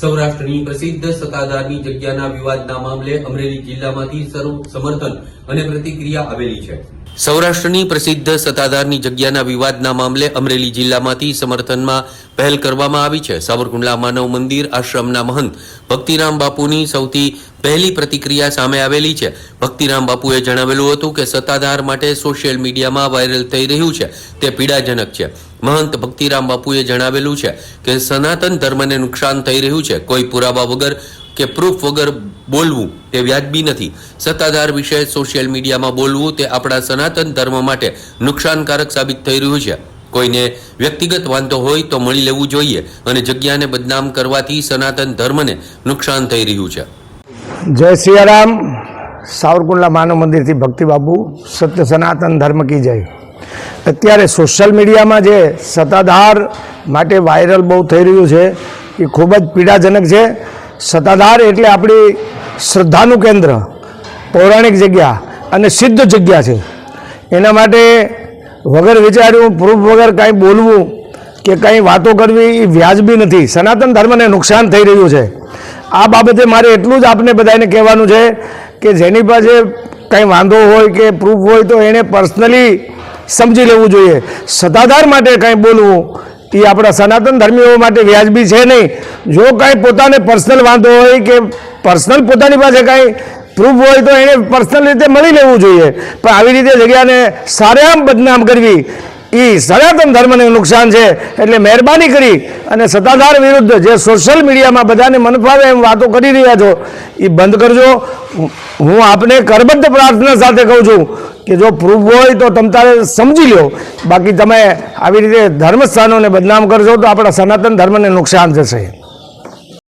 સૌરાષ્ટ્રની પ્રસિદ્ધ સત્તાધારની જગ્યાના વિવાદના મામલે અમરેલી જિલ્લામાંથી સર્વ સમર્થન અને પ્રતિક્રિયા આવેલી છે. સૌરાષ્ટ્રની પ્રસિદ્ધ સત્તાધારની જગ્યાના વિવાદના મામલે અમરેલી જિલ્લામાંથી સમર્થનમાં પહેલ કરવામાં આવી છે. સાવરકુંડલા માનવ મંદિર આશ્રમના મહંત ભક્તિરામ બાપુની સૌથી પહેલી પ્રતિક્રિયા સામે આવેલી છે. ભક્તિરામ બાપુએ જણાવેલું હતું કે સત્તાધાર માટે સોશિયલ મીડિયામાં વાયરલ થઈ રહ્યું છે. તે પીડાજનક છે. મહંત ભક્તિરામ બાપુએ જણાવેલું છે કે સનાતન ધર્મને નુકસાન થઈ રહ્યું છે. કોઈ પુરાવા વગર કે પ્રૂફ વગર બોલવું તે વ્યાજબી નથી. સત્તાધાર વિશે સોશિયલ મીડિયામાં બોલવું તે આપણા સનાતન ધર્મ માટે નુકસાનકારક સાબિત થઈ રહ્યું છે. કોઈને વ્યક્તિગત વાંધો હોય તો મળી લેવું જોઈએ અને જગ્યાને બદનામ કરવાથી સનાતન ધર્મને નુકસાન થઈ રહ્યું છે. જય સિયારામ સાવરકુંડલા માનવ મંદિરથી ભક્તિ બાબુ સત્ય સનાતન ધર્મ કી જય. અત્યારે સોશિયલ મીડિયામાં જે સત્તાધાર માટે વાયરલ બહુ થઈ રહ્યું છે, એ ખૂબ જ પીડાજનક છે. સત્તાધાર એટલે આપણી શ્રદ્ધાનું કેન્દ્ર, પૌરાણિક જગ્યા અને સિદ્ધ જગ્યા છે. એના માટે વગર વિચાર્યું, પ્રૂફ વગર કાંઈ બોલવું કે કાંઈ વાતો કરવી એ વ્યાજબી નથી. સનાતન ધર્મને નુકસાન થઈ રહ્યું છે. આ બાબતે મારે એટલું જ આપને બધાને કહેવાનું છે કે જેની પાસે કંઈ વાંધો હોય કે પ્રૂફ હોય તો એણે પર્સનલી સમજી લેવું જોઈએ. સત્તાધાર માટે કાંઈ બોલવું, એ આપણા સનાતન ધર્મીઓ માટે વ્યાજબી છે નહીં. જો કાંઈ પોતાને પર્સનલ વાંધો હોય કે પર્સનલ પોતાની પાસે કાંઈ પ્રૂફ હોય તો એને પર્સનલ રીતે મળી લેવું જોઈએ. પણ આવી રીતે જગ્યાને સારામ બદનામ કરવી એ સનાતન ધર્મને નુકસાન છે. એટલે મહેરબાની કરી અને સત્તાધાર વિરુદ્ધ જે સોશિયલ મીડિયામાં બધાને મનફાવે એમ વાતો કરી રહ્યા છો એ બંધ કરજો. હું આપને કરબદ્ધ પ્રાર્થના સાથે કહું છું કે જો પ્રૂફ હોય તો તમ તારે સમજી લો બાકી તમે આવી રીતે ધર્મસ્થાનોને બદનામ કરશો તો આપણા સનાતન ધર્મને નુકસાન થશે.